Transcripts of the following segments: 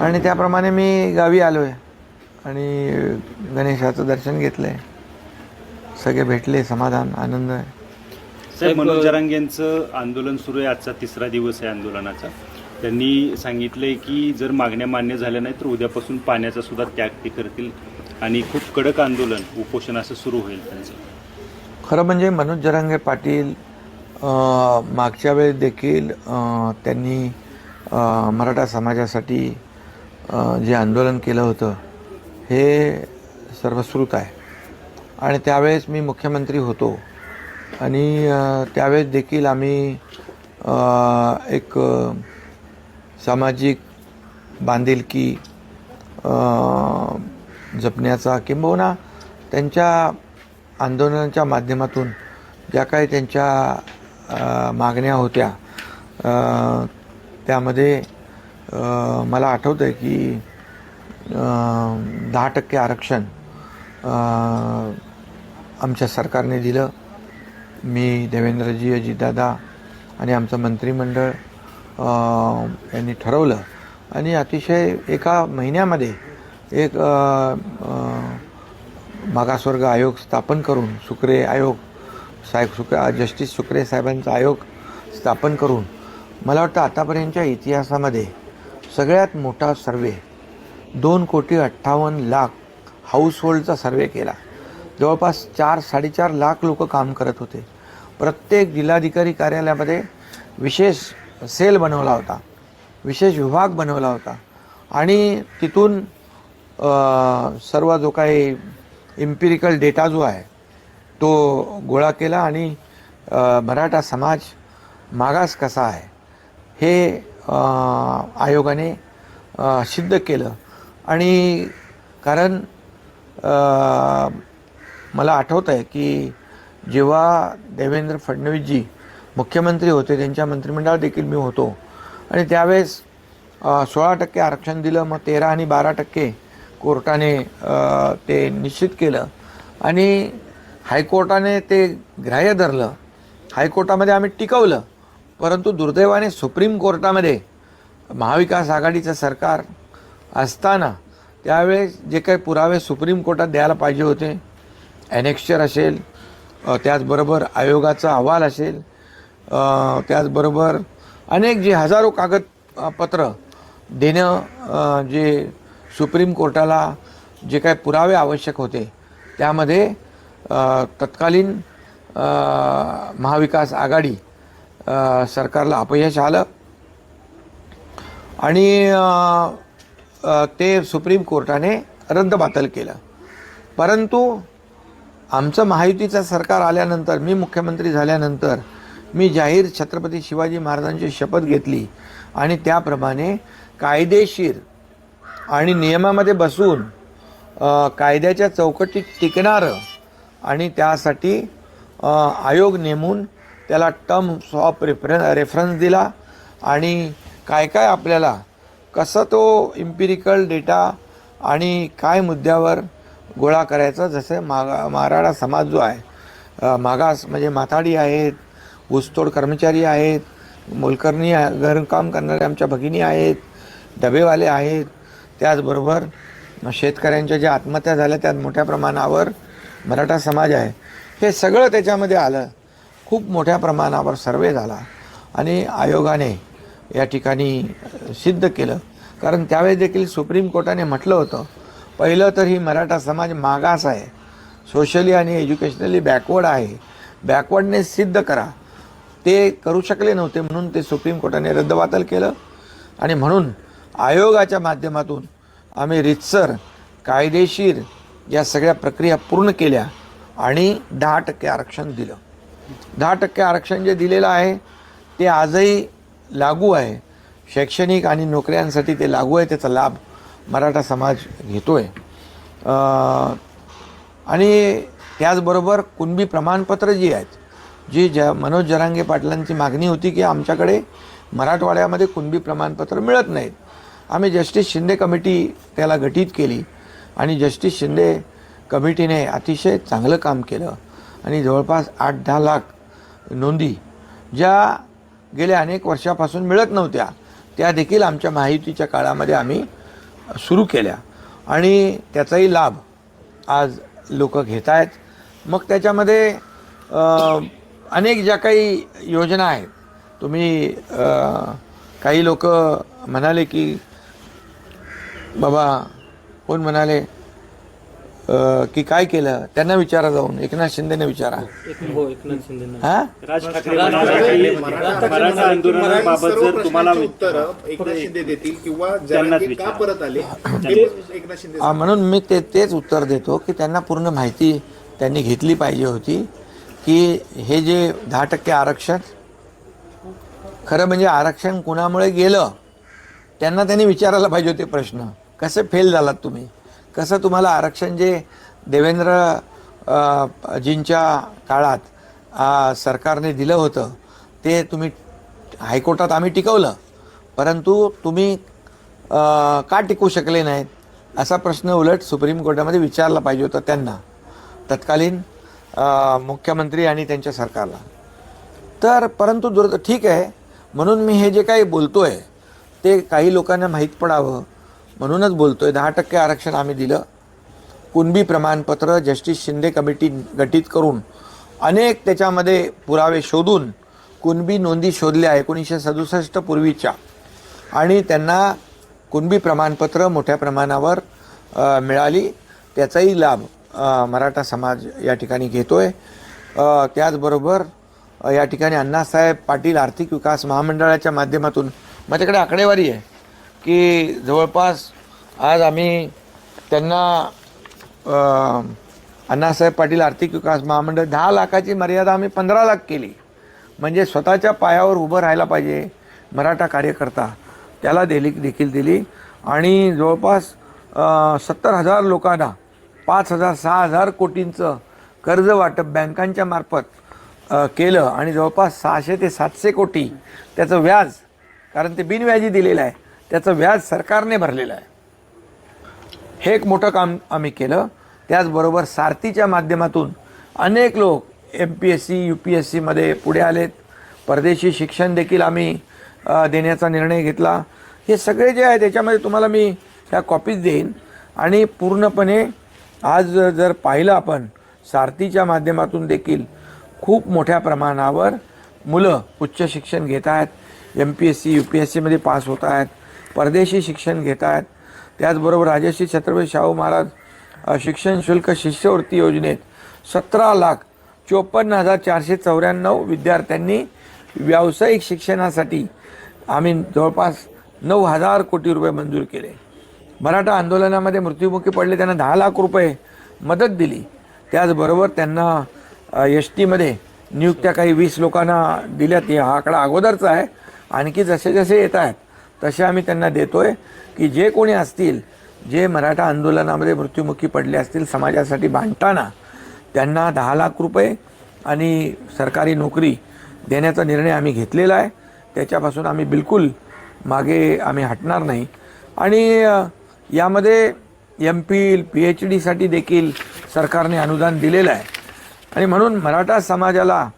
आणि त्याप्रमाणे मी गावी आलो आहे आणि गणेशाचं दर्शन घेतलं आहे सगळे भेटले समाधान आनंद. आहे साहेब मनोज जरांगे यांचं आंदोलन सुरू आहे. आजचा तिसरा दिवस आहे आंदोलनाचा. त्यांनी सांगितलंय की जर मागण्या मान्य झाल्या नाही तर उद्यापासून पाण्याचा सुद्धा त्याग ते करतील. आणि खूप कडक आंदोलन उपोषण असं सुरू होईल त्यांचं. खरं म्हणजे मनोज जरांगे पाटील मागच्या वेळेस देखील त्यांनी मराठा समाजासाठी जे आंदोलन केलं होतं हे सर्वश्रुत आहे. आणि त्यावेळेस मी मुख्यमंत्री होतो. आणि त्यावेळेस देखील आम्ही एक सामाजिक बांधिलकी जपण्याचा किंबहुना त्यांच्या आंदोलनाच्या माध्यमातून ज्या काही त्यांच्या मागण्या होत्या त्यामध्ये मला आठवतं आहे की दहा टक्के आरक्षण आमच्या सरकारने दिलं. मी देवेंद्रजी अजितदादा आणि आमचं मंत्रिमंडळ यांनी ठरवलं. आणि अतिशय एका महिन्यामध्ये एक मागासवर्ग आयोग स्थापन करून सुक्रे आयोग साहेब सुक्रे जस्टिस सुक्रे साहेबांचा आयोग स्थापन करून मला वाटतं आतापर्यंतच्या इतिहासामध्ये सगळ्यात मोठा सर्वे. दोन कोटी अठ्ठावन्न लाख हाऊसहोल्डचा सर्वे केला. जवळपास चार साडेचार लाख लोक काम करत होते. प्रत्येक जिल्हाधिकारी कार्यालयामध्ये विशेष सेल बनवला होता. विशेष विभाग बनवला होता. आणि तिथून सर्व जो काही इम्पिरिकल डेटा जो आहे तो गोळा केला आणि मराठा समाज मागास कसा आहे हे आयोगाने सिद्ध केलं. आणि कारण मला आठवतं आहे की जेव्हा देवेंद्र फडणवीसजी मुख्यमंत्री होते त्यांच्या मंत्रिमंडळात देखील मी होतो. आणि त्यावेळेस सोळा टक्के आरक्षण दिलं मग तेरा आणि बारा टक्के कोर्टाने ते निश्चित केलं. आणि हायकोर्टाने ते ग्राह्य धरलं. हायकोर्टामध्ये आम्ही टिकवलं. परंतु दुर्दैवाने सुप्रीम कोर्टामध्ये महाविकास आघाडीचं सरकार असताना त्यावेळेस जे काही पुरावे सुप्रीम कोर्टात द्यायला पाहिजे होते ॲनेक्स्चर असेल त्याचबरोबर आयोगाचा अहवाल असेल त्याचबरोबर अनेक जे हजारो कागदपत्र देणं जे सुप्रीम कोर्टाला जे काही पुरावे आवश्यक होते त्यामध्ये तत्कालीन महाविकास आघाडी सरकारला अपयश आलं. आणि ते सुप्रीम कोर्टाने रद्दबातल केलं. परंतु आमचं महायुतीचं सरकार आल्यानंतर मी मुख्यमंत्री झाल्यानंतर मी जाहीर छत्रपती शिवाजी महाराजांची शपथ घेतली. आणि त्याप्रमाणे कायदेशीर आणि नियमामध्ये बसून कायद्याच्या चौकटीत टिकणारं आणि त्यासाठी आयोग नेमून त्याला टर्म्स ऑफ रेफरन्स रेफरन्स दिला आणि काय काय आपल्याला कसं तो इम्पिरिकल डेटा आणि काय मुद्द्यावर गोळा करायचा जसं मागा मराठा समाज जो आहे मागास म्हणजे माथाडी आहेत ऊसतोड कर्मचारी आहेत मोलकर्णी घरकाम करणाऱ्या आमच्या भगिनी आहेत डबेवाले आहेत त्याचबरोबर शेतकऱ्यांच्या ज्या आत्महत्या झाल्या त्यात मोठ्या प्रमाणावर मराठा समाज आहे. हे सगळं त्याच्यामध्ये आलं. खूप मोठ्या प्रमाणावर सर्वे झाला आणि आयोगाने या ठिकाणी सिद्ध केलं. कारण त्यावेळी देखील सुप्रीम कोर्टाने म्हटलं होतं पहिलं तर ही मराठा समाज मागास आहे सोशली आणि एज्युकेशनली बॅकवर्ड आहे बॅकवर्डने सिद्ध करा. ते करू शकले नव्हते म्हणून ते सुप्रीम कोर्टाने रद्दबातल केलं आणि म्हणून आयोगाच्या माध्यमातून आम्ही रितसर कायदेशीर या सगळ्या प्रक्रिया पूर्ण केल्या आणि दहा टक्के आरक्षण दिलं. दहा टक्के आरक्षण जे दिलेलं आहे ते आजही लागू आहे. शैक्षणिक आणि नोकऱ्यांसाठी ते लागू आहे त्याचा लाभ मराठा समाज घेतो आहे आणि त्याचबरोबर कुणबी प्रमाणपत्र जी आहेत जी ज मनोज जरांगे पाटलांची मागणी होती की आमच्याकडे मराठवाड्यामध्ये कुणबी प्रमाणपत्र मिळत नाहीत. आम्ही जस्टिस शिंदे कमिटी त्याला गठीत केली आणि जस्टिस शिंदे कमिटीने अतिशय चांगलं काम केलं. आणि जवळपास आठ दहा लाख नोंदी ज्या गेल्या अनेक वर्षापासून मिळत नव्हत्या त्या देखील आमच्या माहितीच्या काळामध्ये आम्ही सुरू केल्या. आणि त्याचाही लाभ आज लोक घेत आहेत मग त्याच्यामध्ये अनेक ज्या काही योजना आहेत तुम्ही काही लोक म्हणाले की बाबा कोण म्हणाले? की काय केलं? त्यांना विचारा जाऊन. एकनाथ शिंदेने विचारा. हो हा? राज ठाकरे म्हणाले की मराठा आंदोलनाबाबत जर तुम्हाला उत्तर एकनाथ शिंदे देतील किंवा त्यांनाच जरांगे का विचारा. परत आले हे पण एकनाथ शिंदे आ, म्हणून मी ते तेच उत्तर देतो की त्यांना पूर्ण माहिती त्यांनी घेतली पाहिजे होती की हे जे दहा टक्के आरक्षण खरं म्हणजे आरक्षण कुणामुळे गेलं त्यांना त्यांनी विचारायला पाहिजे होते प्रश्न. कसे फेल झालात तुम्ही? कसं तुम्हाला आरक्षण जे देवेंद्र जींच्या काळात सरकारने दिलं होतं ते तुम्ही हायकोर्टात आम्ही टिकवलं. परंतु तुम्ही का टिकू शकले नाहीत? असा प्रश्न उलट सुप्रीम कोर्टामध्ये विचारला पाहिजे होता त्यांना. तत्कालीन मुख्यमंत्री आणि त्यांच्या सरकारला. तर परंतु दुर्द ठीक आहे. म्हणून मी हे जे काही बोलतो आहे ते काही लोकांना माहीत पडावं. म्हणूनच बोलतोय दहा टक्के आरक्षण आम्ही दिलं. कुणबी प्रमाणपत्र जस्टिस शिंदे कमिटी गठीत करून अनेक त्याच्यामध्ये पुरावे शोधून कुणबी नोंदी शोधल्या एकोणीसशे सदुसष्ट पूर्वीच्या. आणि त्यांना कुणबी प्रमाणपत्र मोठ्या प्रमाणावर मिळाली. त्याचाही लाभ मराठा समाज या ठिकाणी घेतो आहे त्याचबरोबर या ठिकाणी अण्णासाहेब पाटील आर्थिक विकास महामंडळाच्या माध्यमातून माझ्याकडे आकडेवारी आहे. की जवळपास आज आम्ही त्यांना अण्णासाहेब पाटील आर्थिक विकास महामंडळ दहा लाखाची मर्यादा आम्ही पंधरा लाख केली. म्हणजे स्वतःच्या पायावर उभं राहायला पाहिजे मराठा कार्यकर्ता. त्याला दिली देखील दिली. आणि जवळपास सत्तर हजार लोकांना पाच हजार सहा हजार कोटींचं कर्ज वाटप बँकांच्या मार्फत केलं. आणि जवळपास सहाशे ते सातशे कोटी त्याचं व्याज कारण ते बिनव्याजी दिलेलं आहे. त्याचं व्याज सरकारने भरलेलं आहे. हे एक मोठं काम आम्ही केलं. त्याचबरोबर सारथीच्या माध्यमातून अनेक लोक M P S C U P S सीमध्ये पुढे आलेत. परदेशी शिक्षण देखील आम्ही देण्याचा निर्णय घेतला. हे सगळे जे आहे त्याच्यामध्ये तुम्हाला मी ह्या कॉपीज देईन. आणि पूर्णपणे आज जर पाहिलं आपण सारथीच्या माध्यमातून देखील खूप मोठ्या प्रमाणावर मुलं उच्च शिक्षण घेत आहेत. M P S C U P S सीमध्ये पास होत आहेत. परदेशी शिक्षण घेत आहेत त्याचबरोबर राजश्री छत्रपती शाहू महाराज शिक्षण शुल्क शिष्यवृत्ती योजनेत सतरा लाख चोपन्न हजार चारशे चौऱ्याण्णव विद्यार्थ्यांनी व्यावसायिक शिक्षणासाठी आम्ही जवळपास नऊ हजार कोटी रुपये मंजूर केले. मराठा आंदोलनामध्ये मृत्युमुखी पडले त्यांना दहा लाख रुपये मदत दिली. त्याचबरोबर त्यांना एस टीमध्ये नियुक्त्या काही वीस लोकांना दिल्यात. हा आकडा अगोदरचा आहे. आणखी जसे जसे येत आहेत तसे आम्ही त्यांना देतोय की जे कोणी असतील जे मराठा आंदोलनामध्ये मृत्युमुखी पडले असतील समाजासाठी भांडताना त्यांना दहा लाख रुपये आणि सरकारी नोकरी देण्याचा निर्णय आम्ही घेतलेला आहे. त्याच्यापासून आम्ही बिलकुल मागे आम्ही हटणार नाही. आणि यामध्ये एम फिल पी एच डीसाठी देखील सरकारने अनुदान दिलेलं आहे. आणि म्हणून मराठा समाजाला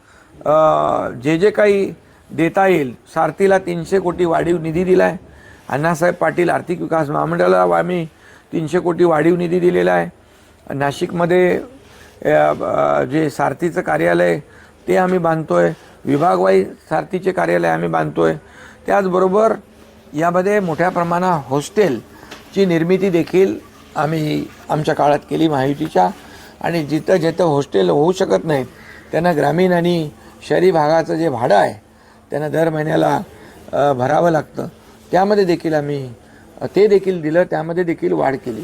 जे जे काही देता येईल. सारथीला तीनशे कोटी वाढीव निधी दिला आहे अण्णासाहेब पाटील आर्थिक विकास महामंडळाला आम्ही तीनशे कोटी वाढीव निधी दिलेला आहे. नाशिकमध्ये जे सारथीचं कार्यालय ते आम्ही बांधतो आहे विभागवाई सारथीचे कार्यालय आम्ही बांधतो आहे त्याचबरोबर यामध्ये मोठ्या प्रमाणात हॉस्टेलची निर्मिती देखील आम्ही आमच्या काळात केली महायुतीच्या. आणि जिथं जिथं हॉस्टेल होऊ शकत नाहीत त्यांना ग्रामीण आणि शहरी भागाचं जे भाडं आहे त्यांना दर महिन्याला भरावं लागतं. त्यामध्ये देखील आम्ही ते देखील दिलं त्यामध्ये देखील वाढ केली.